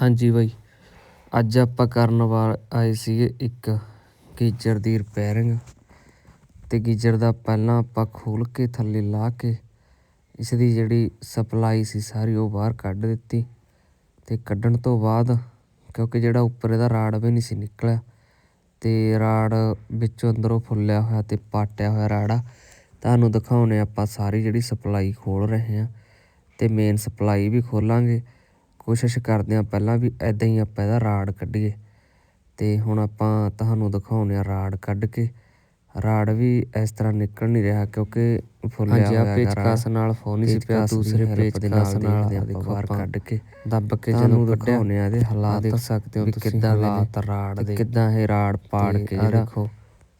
ਹਾਂਜੀ ਬਾਈ। ਅੱਜ ਆਪਾਂ ਕਰਨ ਵਾਲ ਆਏ ਸੀਗੇ ਇੱਕ ਗੀਜ਼ਰ ਦੀ ਰਿਪੇਅਰਿੰਗ ਤੇ ਗੀਜ਼ਰ ਦਾ ਪਹਿਲਾਂ ਆਪਾਂ ਖੋਲ ਕੇ ਥੱਲੇ ਲਾ ਕੇ ਇਸ ਦੀ ਜਿਹੜੀ ਸਪਲਾਈ ਸੀ ਸਾਰੀ ਉਹ ਬਾਹਰ ਕੱਢ ਦਿੱਤੀ ਤੇ ਕੱਢਣ ਤੋਂ ਬਾਅਦ ਕਿਉਂਕਿ ਜਿਹੜਾ ਉੱਪਰ ਇਹਦਾ ਰਾੜ ਵੀ ਨਹੀਂ ਸੀ ਨਿਕਲਿਆ ਤੇ ਰਾੜ ਵਿੱਚੋਂ ਅੰਦਰੋਂ ਫੁੱਲਿਆ ਹੋਇਆ ਤੇ ਪਾਟਿਆ ਹੋਇਆ ਰਾੜਾ ਤੁਹਾਨੂੰ ਦਿਖਾਉਣੇ ਆਪਾਂ ਸਾਰੀ ਜਿਹੜੀ ਸਪਲਾਈ ਖੋਲ ਰਹੇ ਹਾਂ ਤੇ ਮੇਨ ਸਪਲਾਈ ਵੀ ਖੋਲਾਂਗੇ। ਕੋਸ਼ਿਸ਼ ਕਰਦੇ ਹਾਂ ਪਹਿਲਾਂ ਵੀ ਐਦਾਂ ਹੀ ਆਪਾਂ ਇਹਦਾ ਰਾੜ ਕੱਢੀਏ ਤੇ ਹੁਣ ਆਪਾਂ ਤੁਹਾਨੂੰ ਦਿਖਾਉਂਦੇ ਹਾਂ ਰਾੜ ਕੱਢ ਕੇ। ਰਾੜ ਵੀ ਇਸ ਤਰ੍ਹਾਂ ਨਿਕਲ ਨਹੀਂ ਰਿਹਾ ਕਿਉਂਕਿ ਫੁੱਲਿਆ ਹਾਂਜੀ, ਪੇਚਕਸ ਨਾਲ ਫੋ ਨਹੀਂ ਸੀ ਪਿਆ ਦੂਸਰੇ ਪੇਚਕਸ ਨਾਲ ਬਾਹਰ ਕੱਢ ਕੇ। ਦੱਬ ਕੇ ਜਦੋਂ ਦਿਖਾਉਂਦੇ ਆ ਇਹਦੇ ਹਾਲਾਤ ਦੇਖ ਸਕਦੇ ਹੋ ਤੁਸੀਂ ਕਿੱਦਾਂ ਹਾਲਾਤ ਰਾੜ ਦੇ। ਕਿੱਦਾਂ ਇਹ ਰਾੜ ਪਾੜ ਕੇ ਦੇਖੋ,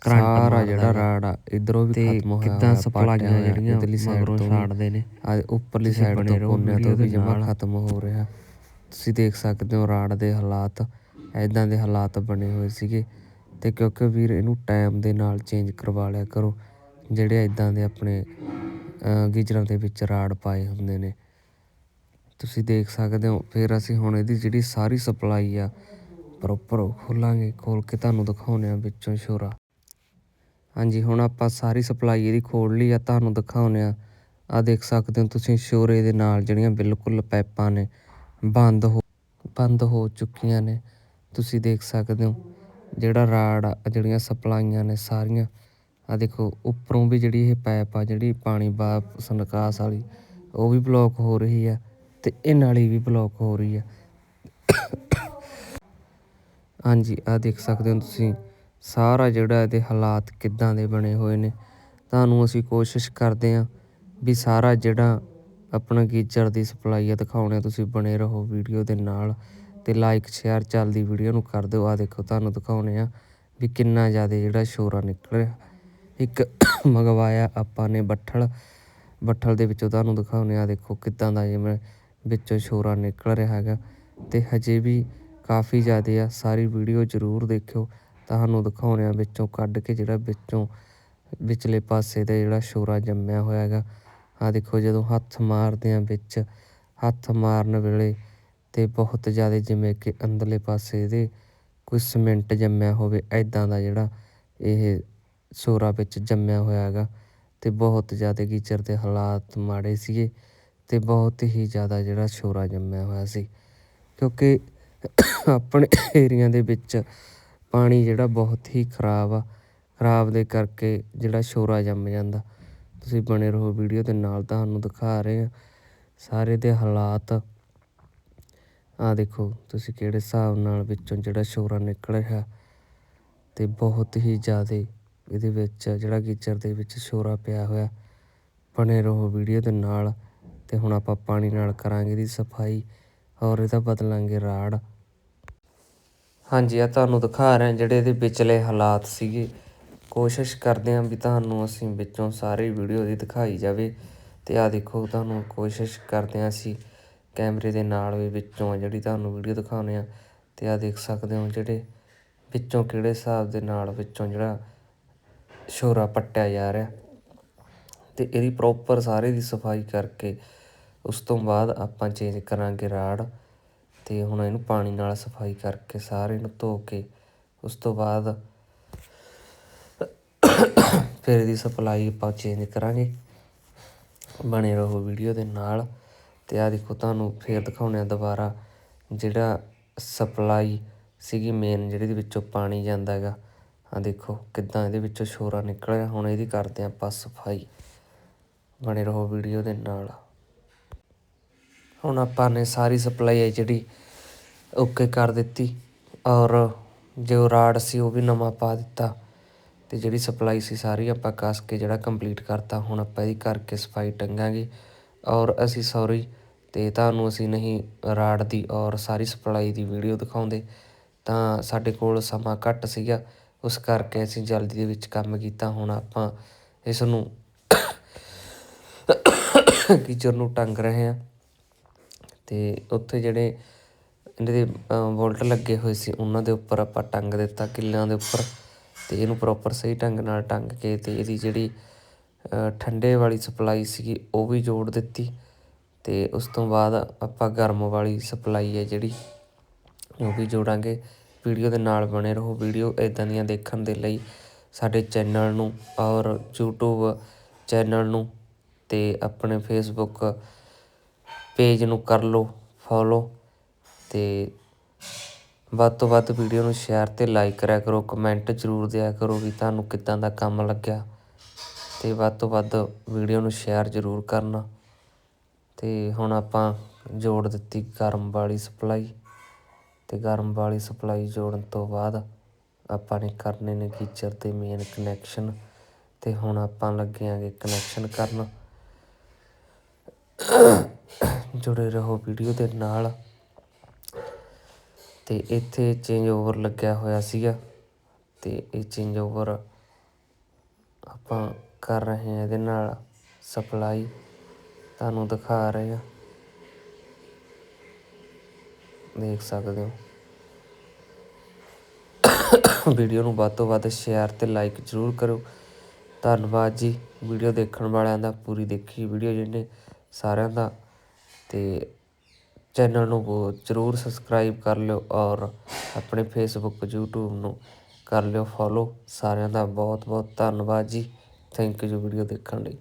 ਕਰੰਟ ਸਾਰਾ ਜਿਹੜਾ ਰਾੜ ਆ ਇਧਰੋਂ ਵੀ ਖਤਮ ਹੋਇਆ ਕਿੱਦਾਂ ਸਪਲਾਈਆਂ ਜਿਹੜੀਆਂ side ਮਗਰੋਂ ਤੋਂ ਛਾੜਦੇ ਨੇ। ਆ ਉੱਪਰਲੀ ਸਾਈਡ ਤੋਂ ਕੋਨਿਆਂ ਤੋਂ ਵੀ ਜਮਾ। ਖਤਮ ਹੋ ਰਿਹਾ। ਤੁਸੀਂ ਦੇਖ ਸਕਦੇ ਹੋ ਰਾੜ ਦੇ ਹਾਲਾਤ ਇੱਦਾਂ ਦੇ ਹਾਲਾਤ ਬਣੇ ਹੋਏ ਸੀਗੇ। ਅਤੇ ਕਿਉਂਕਿ ਵੀਰ, ਇਹਨੂੰ ਟਾਈਮ ਦੇ ਨਾਲ ਚੇਂਜ ਕਰਵਾ ਲਿਆ ਕਰੋ, ਜਿਹੜੇ ਇੱਦਾਂ ਦੇ ਆਪਣੇ ਗੀਜ਼ਰਾਂ ਦੇ ਵਿੱਚ ਰਾੜ ਪਾਏ ਹੁੰਦੇ ਨੇ। ਤੁਸੀਂ ਦੇਖ ਸਕਦੇ ਹੋ, ਫਿਰ ਅਸੀਂ ਹੁਣ ਇਹਦੀ ਜਿਹੜੀ ਸਾਰੀ ਸਪਲਾਈ ਆ ਪ੍ਰੋਪਰ ਖੋਲਾਂਗੇ, ਖੋਲ ਕੇ ਤੁਹਾਨੂੰ ਦਿਖਾਉਂਦੇ ਆ ਵਿੱਚੋਂ ਸ਼ੋਰਾ। ਹਾਂਜੀ, ਹੁਣ ਆਪਾਂ ਸਾਰੀ ਸਪਲਾਈ ਇਹਦੀ ਖੋਲ ਲਈ ਆ, ਤੁਹਾਨੂੰ ਦਿਖਾਉਂਦੇ ਆ ਆ ਦੇਖ ਸਕਦੇ ਹੋ ਤੁਸੀਂ, ਸ਼ੋਰੇ ਦੇ ਨਾਲ ਜਿਹੜੀਆਂ ਬਿਲਕੁਲ ਪਾਈਪਾਂ ਨੇ ਬੰਦ ਹੋ ਬੰਦ ਹੋ ਚੁੱਕੀਆਂ ਨੇ। ਤੁਸੀਂ ਦੇਖ ਸਕਦੇ ਹੋ, ਜਿਹੜਾ ਰਾੜ ਆ, ਜਿਹੜੀਆਂ ਸਪਲਾਈਆਂ ਨੇ ਸਾਰੀਆਂ। ਆ ਦੇਖੋ, ਉੱਪਰੋਂ ਵੀ ਜਿਹੜੀ ਇਹ ਪਾਈਪ ਆ, ਜਿਹੜੀ ਪਾਣੀ ਵਾਪਸ ਨਿਕਾਸ ਵਾਲੀ, ਉਹ ਵੀ ਬਲੌਕ ਹੋ ਰਹੀ ਆ ਤੇ ਇਹ ਨਾਲੀ ਵੀ ਬਲੌਕ ਹੋ ਰਹੀ ਆ। ਹਾਂਜੀ ਆ ਦੇਖ ਸਕਦੇ ਹੋ ਤੁਸੀਂ, ਸਾਰਾ ਜਿਹੜਾ ਇਹਦੇ ਹਾਲਾਤ ਕਿੱਦਾਂ ਦੇ ਬਣੇ ਹੋਏ ਨੇ। ਤੁਹਾਨੂੰ ਅਸੀਂ ਕੋਸ਼ਿਸ਼ ਕਰਦੇ ਹਾਂ ਵੀ ਸਾਰਾ ਜਿਹੜਾ ਆਪਣਾ ਗੀਜ਼ਰ ਦੀ ਸਪਲਾਈ ਆ ਦਿਖਾਉਣੇ ਤੁਸੀਂ ਬਣੇ ਰਹੋ ਵੀਡੀਓ ਦੇ ਨਾਲ ਅਤੇ ਲਾਈਕ ਸ਼ੇਅਰ ਚੱਲਦੀ ਵੀਡੀਓ ਨੂੰ ਕਰ ਦਿਓ। ਆ ਦੇਖੋ, ਤੁਹਾਨੂੰ ਦਿਖਾਉਂਦੇ ਆ ਵੀ ਕਿੰਨਾ ਜ਼ਿਆਦਾ ਜਿਹੜਾ ਸ਼ੋਰਾ ਨਿਕਲ ਰਿਹਾ। ਇੱਕ ਮੰਗਵਾਇਆ ਆਪਾਂ ਨੇ ਬੱਠਲ। ਬੱਠਲ ਦੇ ਵਿੱਚੋਂ ਤੁਹਾਨੂੰ ਦਿਖਾਉਣੇ ਆ ਦੇਖੋ ਕਿੱਦਾਂ ਦਾ ਜਿਵੇਂ ਵਿੱਚੋਂ ਸ਼ੋਰਾ ਨਿਕਲ ਰਿਹਾ ਹੈਗਾ। ਅਤੇ ਹਜੇ ਵੀ ਕਾਫੀ ਜ਼ਿਆਦਾ ਆ, ਸਾਰੀ ਵੀਡੀਓ ਜ਼ਰੂਰ ਦੇਖਿਓ। ਤੁਹਾਨੂੰ ਦਿਖਾਉਂਦੇ ਆ ਵਿੱਚੋਂ ਕੱਢ ਕੇ ਜਿਹੜਾ ਵਿੱਚੋਂ ਵਿਚਲੇ ਪਾਸੇ ਤੇ ਜਿਹੜਾ ਸ਼ੋਰਾ ਜੰਮਿਆ ਹੋਇਆ ਹੈਗਾ। ਆ ਦੇਖੋ ਜਦੋਂ ਹੱਥ ਮਾਰਦੇ ਆ ਵਿੱਚ, ਹੱਥ ਮਾਰਨ ਵੇਲੇ ਤੇ ਬਹੁਤ ਜ਼ਿਆਦਾ ਜਿਵੇਂ ਕਿ ਅੰਦਰਲੇ ਪਾਸੇ ਇਹਦੇ ਕੋਈ ਸਮਿੰਟ ਜੰਮਿਆ ਹੋਵੇ ਇੱਦਾਂ ਦਾ ਜਿਹੜਾ ਇਹ ਸ਼ੋਰਾ ਵਿੱਚ ਜੰਮਿਆ ਹੋਇਆ ਹੈਗਾ ਅਤੇ ਬਹੁਤ ਜ਼ਿਆਦਾ ਗੀਜ਼ਰ ਦੇ ਹਾਲਾਤ ਮਾੜੇ ਸੀਗੇ ਅਤੇ ਬਹੁਤ ਹੀ ਜ਼ਿਆਦਾ ਜਿਹੜਾ ਸ਼ੋਰਾ ਜੰਮਿਆ ਹੋਇਆ ਸੀ। ਕਿਉਂਕਿ ਆਪਣੇ ਏਰੀਆ ਦੇ ਵਿੱਚ ਪਾਣੀ ਜਿਹੜਾ ਬਹੁਤ ਹੀ ਖਰਾਬ ਆ, ਖਰਾਬ ਦੇ ਕਰਕੇ ਜਿਹੜਾ ਸ਼ੋਰਾ ਜੰਮ ਜਾਂਦਾ। ਤੁਸੀਂ ਬਣੇ ਰਹੋ ਵੀਡੀਓ ਦੇ ਨਾਲ, ਤੁਹਾਨੂੰ ਦਿਖਾ ਰਹੇ ਹਾਂ ਸਾਰੇ ਦੇ ਹਾਲਾਤ। ਆ ਦੇਖੋ, ਤੁਸੀਂ ਕਿਹੜੇ ਹਿਸਾਬ ਨਾਲ ਵਿੱਚੋਂ ਜਿਹੜਾ ਸ਼ੋਰਾ ਨਿਕਲ ਰਿਹਾ ਤੇ ਬਹੁਤ ਹੀ ਜ਼ਿਆਦਾ ਇਹਦੇ ਵਿੱਚ, ਜਿਹੜਾ ਗੀਜ਼ਰ ਦੇ ਵਿੱਚ ਸ਼ੋਰਾ ਪਿਆ ਹੋਇਆ। ਬਣੇ ਰਹੋ ਵੀਡੀਓ ਦੇ ਨਾਲ ਤੇ ਹੁਣ ਆਪਾਂ ਪਾਣੀ ਨਾਲ ਕਰਾਂਗੇ ਇਹਦੀ ਸਫ਼ਾਈ ਔਰ ਇਹਦਾ ਬਦਲਾਂਗੇ ਰਾੜ। ਹਾਂਜੀ ਆ ਤੁਹਾਨੂੰ ਦਿਖਾ ਰਹੇ ਜਿਹੜੇ ਇਹਦੇ ਵਿਚਲੇ ਹਾਲਾਤ ਸੀਗੇ। ਕੋਸ਼ਿਸ਼ ਕਰਦੇ ਹਾਂ ਵੀ ਤੁਹਾਨੂੰ ਅਸੀਂ ਵਿੱਚੋਂ ਸਾਰੀ ਵੀਡੀਓ ਦੀ ਦਿਖਾਈ ਜਾਵੇ। ਤੇ ਆ ਦੇਖੋ, ਤੁਹਾਨੂੰ ਕੋਸ਼ਿਸ਼ ਕਰਦੇ ਹਾਂ ਅਸੀਂ ਕੈਮਰੇ ਦੇ ਨਾਲ ਵੀ ਵਿੱਚੋਂ ਆ ਜਿਹੜੀ ਤੁਹਾਨੂੰ ਵੀਡੀਓ ਦਿਖਾਉਂਦੇ ਆ ਤੇ ਆ ਦੇਖ ਸਕਦੇ ਹੋ ਜਿਹੜੇ ਵਿੱਚੋਂ ਕਿਹੜੇ ਹਿਸਾਬ ਦੇ ਨਾਲ ਵਿੱਚੋਂ ਜਿਹੜਾ ਸ਼ੋਰਾ ਪੱਟਿਆ ਜਾ ਰਿਹਾ। ਤੇ ਇਹਦੀ ਪ੍ਰੋਪਰ ਸਾਰੇ ਦੀ ਸਫ਼ਾਈ ਕਰਕੇ ਉਸ ਤੋਂ ਬਾਅਦ ਆਪਾਂ ਚੇਂਜ ਕਰਾਂਗੇ ਰਾੜ। ਤੇ ਹੁਣ ਇਹਨੂੰ ਪਾਣੀ ਨਾਲ ਸਫ਼ਾਈ ਕਰਕੇ ਸਾਰੇ ਨੂੰ ਧੋ ਕੇ ਉਸ ਤੋਂ ਬਾਅਦ ਫਿਰ ਇਹਦੀ ਸਪਲਾਈ ਆਪਾਂ ਚੇਂਜ ਕਰਾਂਗੇ। ਬਣੇ ਰਹੋ ਵੀਡੀਓ ਦੇ ਨਾਲ। ਤੇ ਆ ਦੇਖੋ ਤੁਹਾਨੂੰ ਫੇਰ ਦਿਖਾਉਂਦੇ ਆ ਦੁਬਾਰਾ ਜਿਹੜਾ ਸਪਲਾਈ ਸੀਗੀ ਮੇਨ ਜਿਹੜੀ ਦੇ ਵਿੱਚੋਂ ਪਾਣੀ ਜਾਂਦਾ ਹੈਗਾ। ਆ ਦੇਖੋ ਕਿੱਦਾਂ ਇਹਦੇ ਵਿੱਚੋਂ ਸ਼ੋਰਾ ਨਿਕਲਿਆ। ਹੁਣ ਇਹਦੀ ਕਰਦੇ ਆ ਆਪਾਂ ਸਫ਼ਾਈ। ਬਣੇ ਰਹੋ ਵੀਡੀਓ ਦੇ ਨਾਲ। ਹੁਣ ਆਪਾਂ ਨੇ ਸਾਰੀ ਸਪਲਾਈ ਹੈ ਜਿਹੜੀ ਓਕੇ ਕਰ ਦਿੱਤੀ। ਔਰ ਜੋ ਰਾਡ ਸੀ ਉਹ ਵੀ ਨਵਾਂ ਪਾ ਦਿੱਤਾ। ਤੇ ਜਿਹੜੀ ਸਪਲਾਈ ਸੀ ਸਾਰੀ ਆਪਾਂ ਕੱਸ ਕੇ ਜਿਹੜਾ ਕੰਪਲੀਟ ਕਰਤਾ, ਹੁਣ ਆਪਾਂ ਇਹਦੀ ਕਰਕੇ ਸਫ਼ਾਈ ਟੰਗਾਂਗੇ। ਔਰ ਅਸੀਂ ਸੌਰੀ ਤੇ ਤੁਹਾਨੂੰ ਅਸੀਂ ਨਹੀਂ ਰਾੜ ਦੀ ਔਰ ਸਾਰੀ ਸਪਲਾਈ ਦੀ ਵੀਡੀਓ ਦਿਖਾਉਂਦੇ, ਤਾਂ ਸਾਡੇ ਕੋਲ ਸਮਾਂ ਘੱਟ ਸੀਗਾ। ਉਸ ਕਰਕੇ ਅਸੀਂ ਜਲਦੀ ਦੇ ਵਿੱਚ ਕੰਮ ਕੀਤਾ, ਹੁਣ ਆਪਾਂ ਇਸ ਨੂੰ ਗੀਜ਼ਰ ਨੂੰ ਟੰਗ ਰਹੇ ਹਾਂ। ਤੇ ਉੱਥੇ ਜਿਹੜੇ ਇਹਦੇ ਵੋਲਟ ਲੱਗੇ ਹੋਏ ਸੀ, ਉਹਨਾਂ ਦੇ ਉੱਪਰ ਆਪਾਂ ਟੰਗ ਦਿੱਤਾ, ਕਿੱਲਿਆਂ ਦੇ ਉੱਪਰ। ਤੇ ਇਹਨੂੰ ਪ੍ਰੋਪਰ ਸਹੀ ਢੰਗ ਨਾਲ ਟੰਗ ਕੇ ਤੇ ਇਹਦੀ ਜਿਹੜੀ ਠੰਡੇ ਵਾਲੀ ਸਪਲਾਈ ਸੀਗੀ, ਉਹ ਵੀ ਜੋੜ ਦਿੱਤੀ। ਤੇ ਉਸ ਤੋਂ ਬਾਅਦ ਆਪਾਂ ਗਰਮ ਵਾਲੀ ਸਪਲਾਈ ਹੈ ਜਿਹੜੀ, ਉਹ ਵੀ ਜੋੜਾਂਗੇ। ਵੀਡੀਓ ਦੇ ਨਾਲ ਬਣੇ ਰਹੋ। ਵੀਡੀਓ ਇੱਦਾਂ ਦੀਆਂ ਦੇਖਣ ਦੇ ਲਈ ਸਾਡੇ ਚੈਨਲ ਨੂੰ ਔਰ YouTube ਚੈਨਲ ਨੂੰ ਤੇ ਆਪਣੇ ਫੇਸਬੁੱਕ ਪੇਜ ਨੂੰ ਕਰ ਲਓ ਫੋਲੋ ਤੇ ਵੱਧ ਤੋਂ ਵੱਧ ਵੀਡੀਓ ਨੂੰ ਸ਼ੇਅਰ ਤੇ ਲਾਈਕ ਕਰਿਆ ਕਰੋ ਕਮੈਂਟ ਜ਼ਰੂਰ ਦਿਆ ਕਰੋ ਵੀ ਤੁਹਾਨੂੰ ਕਿੱਦਾਂ ਦਾ ਕੰਮ ਲੱਗਿਆ ਤੇ ਵੱਧ ਤੋਂ ਵੱਧ ਵੀਡੀਓ ਨੂੰ ਸ਼ੇਅਰ ਜ਼ਰੂਰ ਕਰਨਾ। ਤੇ ਹੁਣ ਆਪਾਂ ਜੋੜ ਦਿੱਤੀ ਗਰਮ ਵਾਲੀ ਸਪਲਾਈ ਤੇ ਗਰਮ ਵਾਲੀ ਸਪਲਾਈ ਜੋੜਨ ਤੋਂ ਬਾਅਦ ਆਪਾਂ ਨੇ ਕਰਨੇ ਨੇ ਗੀਜ਼ਰ ਦੇ ਮੇਨ ਕਨੈਕਸ਼ਨ ਤੇ ਹੁਣ ਆਪਾਂ ਲੱਗਿਆਂਗੇ ਕਨੈਕਸ਼ਨ ਕਰਨ। ਜੁੜੇ ਰਹੋ ਵੀਡੀਓ ਦੇ ਨਾਲ। ਅਤੇ ਇੱਥੇ ਚੇਂਜ ਓਵਰ ਲੱਗਿਆ ਹੋਇਆ ਸੀਗਾ ਅਤੇ ਇਹ ਚੇਂਜ ਓਵਰ ਆਪਾਂ ਕਰ ਰਹੇ ਹਾਂ ਇਹਦੇ ਨਾਲ ਸਪਲਾਈ ਤੁਹਾਨੂੰ ਦਿਖਾ ਰਹੇ ਹਾਂ। ਦੇਖ ਸਕਦੇ ਹੋ। ਵੀਡੀਓ ਨੂੰ ਵੱਧ ਤੋਂ ਵੱਧ ਸ਼ੇਅਰ ਤੇ ਲਾਈਕ ਜ਼ਰੂਰ ਕਰੋ ਧੰਨਵਾਦ ਜੀ। ਵੀਡੀਓ ਦੇਖਣ ਵਾਲਿਆਂ ਦਾ ਪੂਰੀ ਦੇਖੀ ਵੀਡੀਓ ਜਿਹਨੇ ਸਾਰਿਆਂ ਦਾ ਤੇ ਚੈਨਲ ਨੂੰ ਬਹੁਤ ਜ਼ਰੂਰ ਸਬਸਕ੍ਰਾਈਬ ਕਰ ਲਿਓ ਔਰ ਆਪਣੇ ਫੇਸਬੁੱਕ ਯੂਟਿਊਬ ਨੂੰ ਕਰ ਲਿਓ ਫੋਲੋ ਸਾਰਿਆਂ ਦਾ ਬਹੁਤ ਬਹੁਤ ਧੰਨਵਾਦ ਜੀ। ਥੈਂਕ ਯੂ ਜੀ ਵੀਡੀਓ ਦੇਖਣ ਲਈ।